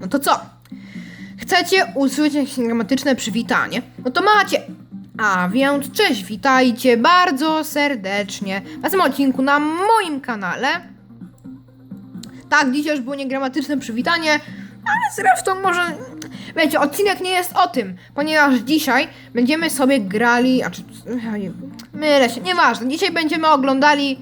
No to co? Chcecie usłyszeć jakieś przywitanie? No to macie! A więc cześć, witajcie bardzo serdecznie w następnym odcinku na moim kanale. Tak, dzisiaj już było niegramatyczne przywitanie, ale zresztą może... Wiecie, odcinek nie jest o tym, ponieważ dzisiaj będziemy sobie grali... A czy... Mylę się, nieważne. Dzisiaj będziemy oglądali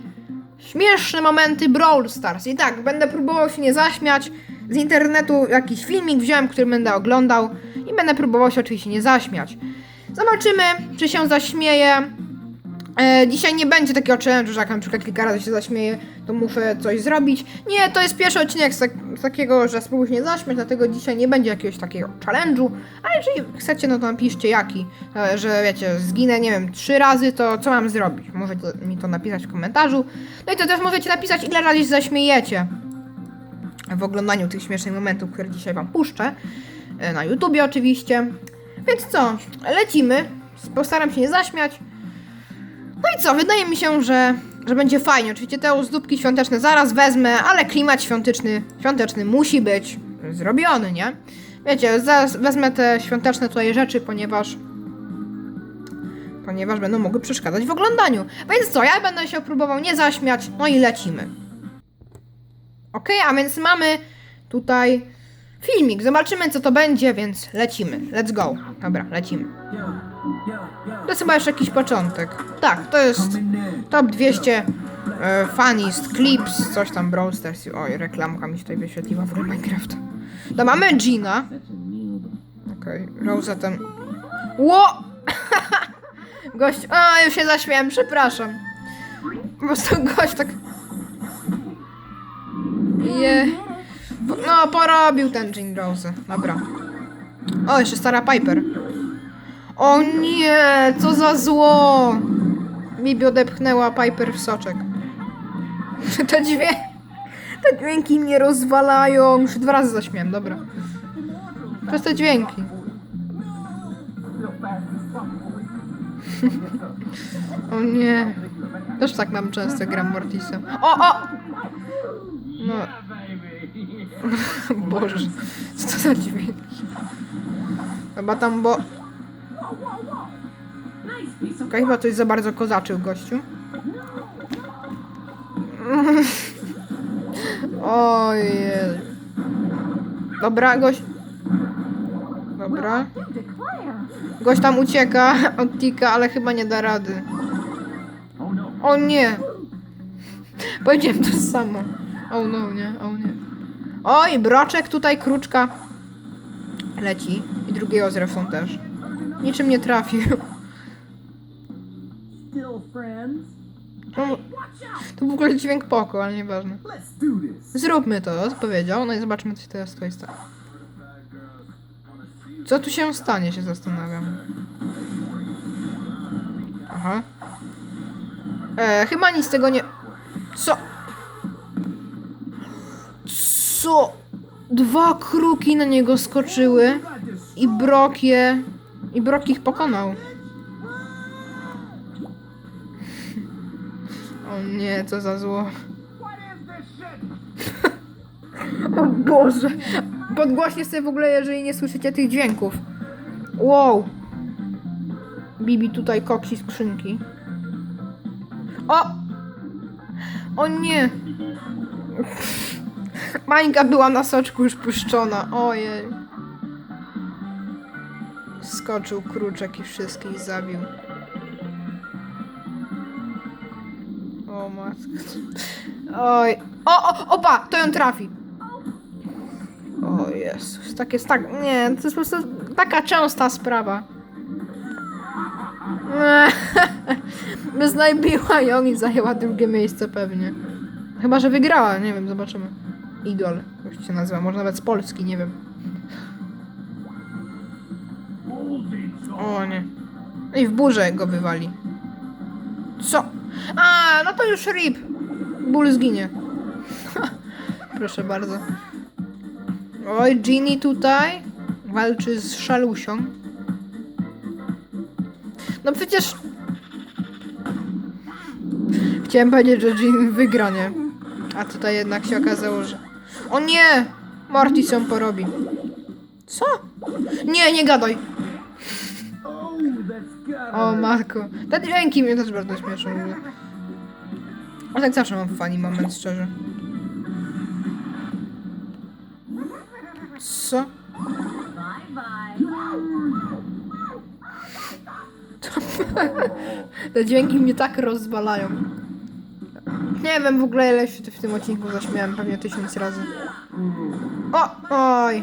śmieszne momenty Brawl Stars. I tak, będę próbował się nie zaśmiać. Z internetu jakiś filmik wziąłem, który będę oglądał i będę próbował się oczywiście nie zaśmiać. Zobaczymy, czy się zaśmieję. E, dzisiaj nie będzie takiego challenge'u, że jak na przykład kilka razy się zaśmieję, to muszę coś zrobić. Nie, to jest pierwszy odcinek z, tak, z takiego, że spróbuj się nie zaśmiać, dlatego dzisiaj nie będzie jakiegoś takiego challenge'u. Ale jeżeli chcecie, no to napiszcie jaki. E, że wiecie, zginę, nie wiem, trzy razy, to co mam zrobić? Możecie mi to napisać w komentarzu. No i to też możecie napisać, ile razy się zaśmiejecie w oglądaniu tych śmiesznych momentów, które dzisiaj wam puszczę. E, Na YouTubie oczywiście. Więc co, lecimy. Postaram się nie zaśmiać. No i co, wydaje mi się, że, że będzie fajnie. Oczywiście te ozdóbki świąteczne zaraz wezmę, ale klimat świąteczny, świąteczny musi być zrobiony, nie? Wiecie, zaraz wezmę te świąteczne tutaj rzeczy, ponieważ ponieważ będą mogły przeszkadzać w oglądaniu. Więc co, ja będę się próbował nie zaśmiać, no i lecimy. Okej, a więc mamy tutaj filmik. Zobaczymy, co to będzie, więc lecimy. Let's go. Dobra, lecimy. To jest chyba jeszcze jakiś początek. Tak, to jest top 200 e, funniest clips, coś tam Brawl. Oj, reklamka mi się tutaj wyświetliła w Minecraft. To mamy Gina. Okej, okay, Rosa ten... Ło! Gość... A, już się zaśmiałem, przepraszam. Po prostu gość tak... Je... No, porobił ten Jean Rose. Dobra. O, jeszcze stara Piper. O nie, co za zło! Bibi odepchnęła Piper w soczek. Te dźwięki... Te dźwięki mnie rozwalają. Już dwa razy zaśmiałem, dobra. Przez te dźwięki. o nie. Też tak mam często gram Mortisem. O, o! No. Boże, co za dźwięki? Chyba tam, bo... Okej, chyba coś za bardzo kozaczył gościu. Ojej. Dobra, gość... Dobra. Gość tam ucieka od Tika, ale chyba nie da rady. O nie! Powiedziałem to samo. O no, nie, o nie. Oj, broczek tutaj, kruczka. Leci. I drugiego zresztą też. Niczym nie trafił. No, to w ogóle dźwięk poko, ale nieważne. Zróbmy to, powiedział. No i zobaczmy, co się teraz tutaj stanie. Co tu się stanie, się zastanawiam. Aha. E, chyba nic z tego nie... Co? Co? Dwa kruki na niego skoczyły i Brok je... I Brok ich pokonał. O nie, co za zło. O Boże! Podgłośnie sobie w ogóle, jeżeli nie słyszycie tych dźwięków. Wow! Bibi tutaj koksi skrzynki. O! O nie! Mańka była na soczku już puszczona. Ojej. Skoczył kruczek i wszystkich zabił. O matko. Oj. O, o, opa! To ją trafi. O Jezus, tak jest tak. Nie, to jest po prostu taka częsta sprawa. Beznajbiła ją i zajęła drugie miejsce pewnie. Chyba, że wygrała, nie wiem, zobaczymy. Idol, jak się nazywa, może nawet z Polski, nie wiem. O nie. I w burzę go wywali. Co? A, no to już rip. Ból zginie. Proszę bardzo. Oj, Ginny tutaj walczy z szalusią. No przecież... Chciałem powiedzieć, że Ginny wygra, nie? A tutaj jednak się okazało, że... O nie! Mortis ją porobi. Co? Nie, nie gadaj. O matko. Te dźwięki mnie też bardzo śmieszą. A tak zawsze mam funny moment, szczerze. Co? Te dźwięki mnie tak rozwalają. Nie wiem w ogóle ile się w tym odcinku zaśmiałem, pewnie tysiąc razy. O! Oj!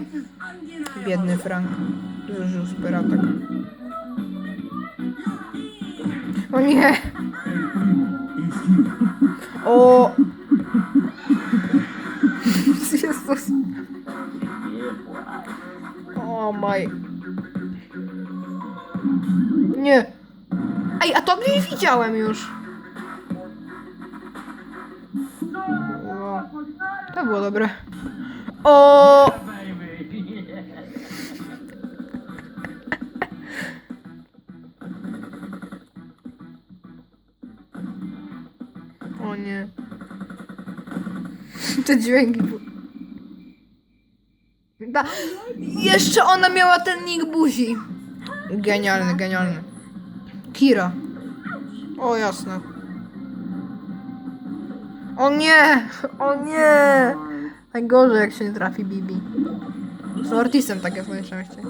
Biedny Frank. Zużył super atak. O nie! O! Jezus. O my. Nie. Ej, a to gdzieś widziałem już. To było dobre. O Te dźwięki. Da. Jeszcze ona miała ten nick buzi. Genialny, genialny. Kira. O jasne. O nie! O nie! Najgorzej jak się nie trafi Bibi. Z Ortisem tak jest najczęściej.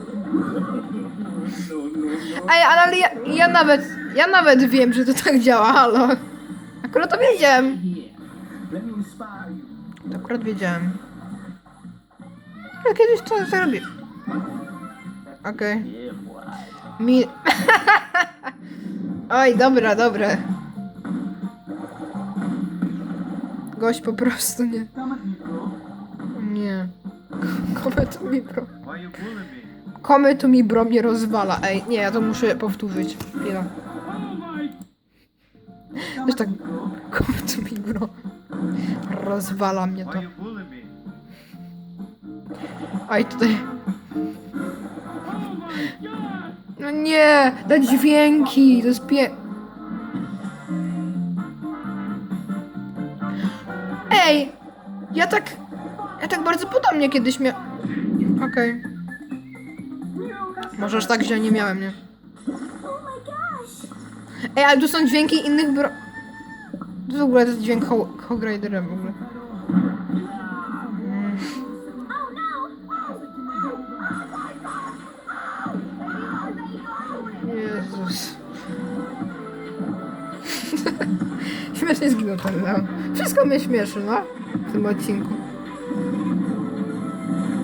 Ej, ale ja, ja nawet, ja nawet wiem, że to tak działa, halo. Akurat to wiedziałem. Akurat wiedziałem. Ja kiedyś to zrobię. Okej. Mi... Oj, dobra, dobra. Gość po prostu nie. Nie. Komy tu mi bro. Why you bullying me? Komy tu mi bro mnie rozwala. Ej, nie, ja to muszę powtórzyć. Chwila. Też tak. Komy tu mi bro. Rozwala mnie to. Oj, tutaj. No nie, te dźwięki, to jest pie... Ej, ja tak, ja tak bardzo podobnie kiedyś mia... Okej. Może aż tak źle nie miałem, nie? Ej, ale tu są dźwięki innych bro... W ogóle to jest dźwięk Ho- Hog Ridera w ogóle. Jezus. Śmiesznie zginął ten. Wszystko mnie śmieszy, no. W tym odcinku.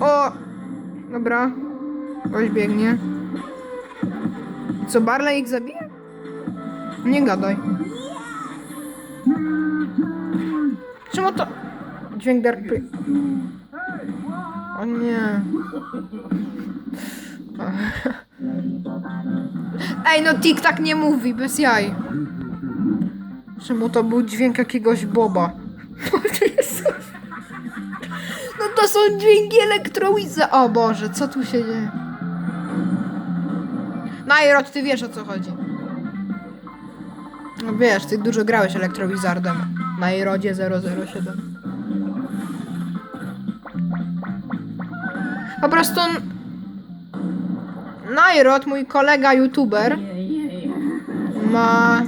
O! Dobra. Ktoś biegnie. Co, Barley ich zabije? Nie gadaj. Czemu to... Dźwięk Pri... O nie. Ej, no Tik tak nie mówi, bez jaj. Czemu to był dźwięk jakiegoś Boba? No to są dźwięki elektrowiza. O Boże, co tu się dzieje? Najrod, ty wiesz o co chodzi. No wiesz, ty dużo grałeś elektrowizardem. Na Irodzie 007. Po prostu... Najrod, mój kolega youtuber, ma...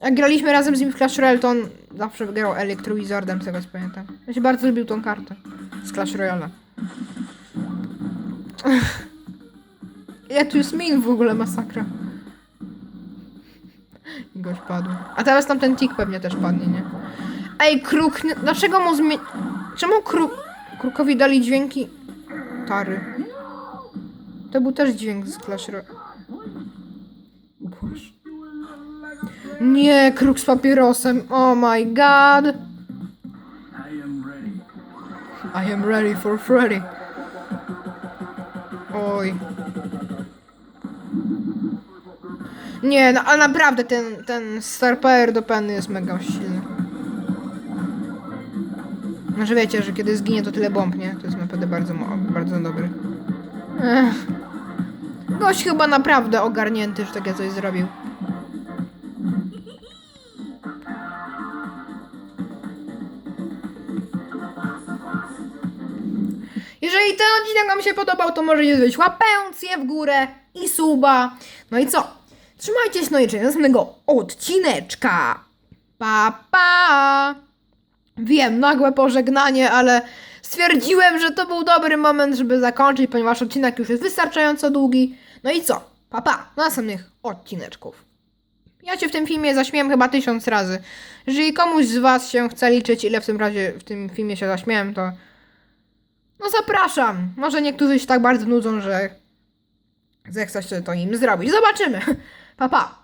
Jak graliśmy razem z nim w Clash Royale, to on zawsze wygrał Electrowizardem, z tego co pamiętam. Ja się bardzo lubił tą kartę z Clash Royale. Ja tu jest min w ogóle masakra. Goś padł. A teraz tam ten tik pewnie też padnie, nie? Ej, kruk, dlaczego mu zmie... Czemu kruk... Krukowi dali dźwięki... Tary. To był też dźwięk z Clash Royale. Boże. Nie, kruk z papierosem. Oh my god. I am ready for Freddy. Oj. Nie, no ale naprawdę ten, ten Star Power do Penny jest mega silny. No, że wiecie, że kiedy zginie to tyle bomb, nie? To jest naprawdę bardzo, bardzo dobry. Ech. Gość chyba naprawdę ogarnięty, że takie coś zrobił. Jeżeli ten odcinek Wam się podobał, to możecie zrobić łapęcję w górę i suba. No i co? Trzymajcie się no i do następnego odcineczka. Pa, pa! Wiem, nagłe pożegnanie, ale stwierdziłem, że to był dobry moment, żeby zakończyć, ponieważ odcinek już jest wystarczająco długi. No i co? Pa, pa! Następnych odcineczków. Ja się w tym filmie zaśmiałem chyba tysiąc razy. Jeżeli komuś z Was się chce liczyć, ile w tym razie w tym filmie się zaśmiałem, to no zapraszam. Może niektórzy się tak bardzo nudzą, że zechce się to im zrobić. Zobaczymy. Pa, pa.